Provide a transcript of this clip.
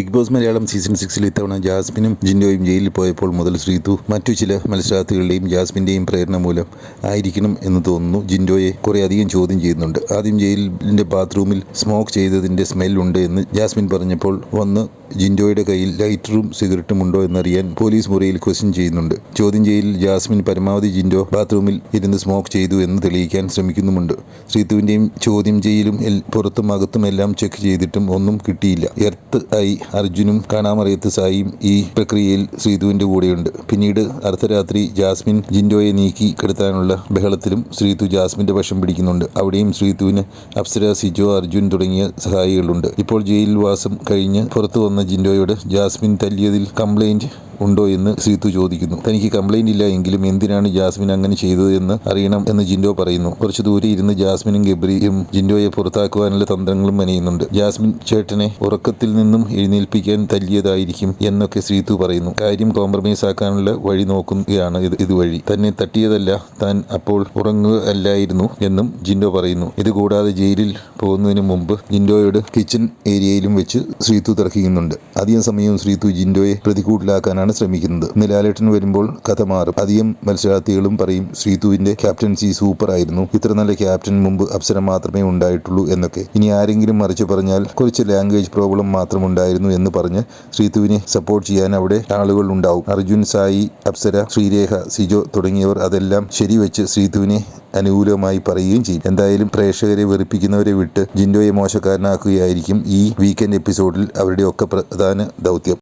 Big boss Malayalam season സിക്സിൽ ഇത്തവണ ജാസ്മിനും ജിൻഡോയും ജയിലിൽ പോയപ്പോൾ മുതൽ ശ്രീതു മറ്റു ചില മത്സരാർത്ഥികളുടെയും ജാസ്മിന്റെയും പ്രേരണ മൂലം ആയിരിക്കണം എന്ന് തോന്നുന്നു. ജിൻഡോയെ കുറേ അധികം ചോദ്യം ചെയ്യുന്നുണ്ട്. ആദ്യം ജയിലിന്റെ ബാത്റൂമിൽ സ്മോക്ക് ചെയ്തതിന്റെ സ്മെല്ലുണ്ട് എന്ന് ജാസ്മിൻ പറഞ്ഞപ്പോൾ വന്ന് ജിൻഡോയുടെ കയ്യിൽ ലൈറ്ററും സിഗരറ്റും ഉണ്ടോ എന്നറിയാൻ പോലീസ് മുറിയിൽ ക്വസ്റ്റ്യൻ ചെയ്യുന്നുണ്ട്. ചോദ്യം ചെയ്യലിൽ ജാസ്മിൻ പരമാവധി ജിൻഡോ ബാത്റൂമിൽ ഇരുന്ന് സ്മോക്ക് ചെയ്തു എന്ന് തെളിയിക്കാൻ ശ്രമിക്കുന്നുമുണ്ട്. ശ്രീതുവിന്റെയും ചോദ്യം ചെയ്യലും പുറത്തും അകത്തും എല്ലാം ചെക്ക് ചെയ്തിട്ടും ഒന്നും കിട്ടിയില്ല. എർത്ത് ആയി അർജുനും കാണാമറിയത്ത് സായിയും ഈ പ്രക്രിയയിൽ ശ്രീതുവിന്റെ കൂടെയുണ്ട്. പിന്നീട് അർദ്ധരാത്രി ജാസ്മിൻ ജിൻഡോയെ നീക്കി കിടത്താനുള്ള ബഹളത്തിലും ശ്രീതു ജാസ്മിന്റെ വശം പിടിക്കുന്നുണ്ട്. അവിടെയും ശ്രീതുവിന് അപ്സര സിജോ അർജുൻ തുടങ്ങിയ സഹായികളുണ്ട്. ഇപ്പോൾ ജയിലിൽ വാസം കഴിഞ്ഞ് പുറത്തു വന്ന ജിൻഡോയോട് ജാസ്മിൻ തല്ലിയതിൽ കംപ്ലൈന്റ് ഉണ്ടോ എന്ന് സീത്തു ചോദിക്കുന്നു. തനിക്ക് കംപ്ലൈന്റ് ഇല്ല എങ്കിലും എന്തിനാണ് ജാസ്മിൻ അങ്ങനെ ചെയ്തത് എന്ന് അറിയണം എന്ന് ജിൻഡോ പറയുന്നു. കുറച്ചു ദൂരെ ഇരുന്ന് ജാസ്മിനും ഗബ്രിയും ജിൻഡോയെ പുറത്താക്കുവാനുള്ള തന്ത്രങ്ങളും മെനയുന്നുണ്ട് ജാസ്മിൻ ചേട്ടനെ ഉറക്കത്തിൽ നിന്നും എഴുന്നേൽപ്പിക്കാൻ തല്ലിയതായിരിക്കും എന്നൊക്കെ സീത്തു പറയുന്നു. കാര്യം കോംപ്രമൈസ് ആക്കാനുള്ള വഴി നോക്കുകയാണ് ഇത് ഇതുവഴി. തന്നെ തട്ടിയതല്ല താൻ അപ്പോൾ ഉറങ്ങുകയല്ലായിരുന്നു എന്നും ജിൻഡോ പറയുന്നു. ഇതുകൂടാതെ ജയിലിൽ പോകുന്നതിന് മുമ്പ് ജിൻഡോയോട് കിച്ചൺ ഏരിയയിലും വെച്ച് ശ്രീതു തർക്കിക്കുന്നുണ്ട്. അധികം സമയവും ശ്രീതു ജിൻഡോയെ പ്രതികൂട്ടിലാക്കാനാണ് ശ്രമിക്കുന്നത്. ഇന്ന് വരുമ്പോൾ കഥ മാറും. അധികം മത്സരാർത്ഥികളും പറയും ശ്രീതുവിന്റെ ക്യാപ്റ്റൻസി സൂപ്പർ ആയിരുന്നു. ഇത്ര നല്ല ക്യാപ്റ്റൻ മുമ്പ് അപ്സര മാത്രമേ ഉണ്ടായിട്ടുള്ളൂ എന്നൊക്കെ. ഇനി ആരെങ്കിലും മറിച്ച് പറഞ്ഞാൽ കുറച്ച് ലാംഗ്വേജ് പ്രോബ്ലം മാത്രം ഉണ്ടായിരുന്നു എന്ന് പറഞ്ഞ് ശ്രീതുവിനെ സപ്പോർട്ട് ചെയ്യാൻ അവിടെ ആളുകൾ ഉണ്ടാവും. അർജുൻ സായി അപ്സര ശ്രീരേഖ സിജോ തുടങ്ങിയവർ അതെല്ലാം ശരിവെച്ച് ശ്രീതുവിനെ അനുകൂലമായി പറയുകയും ചെയ്യും. എന്തായാലും പ്രേക്ഷകരെ വെറുപ്പിക്കുന്നവരെ വിട്ട് ജിൻഡോയെ മോശക്കാരനാക്കുകയായിരിക്കും ഈ വീക്കെൻഡ് എപ്പിസോഡിൽ അവരുടെ ഒക്കെ പ്രധാന ദൗത്യം.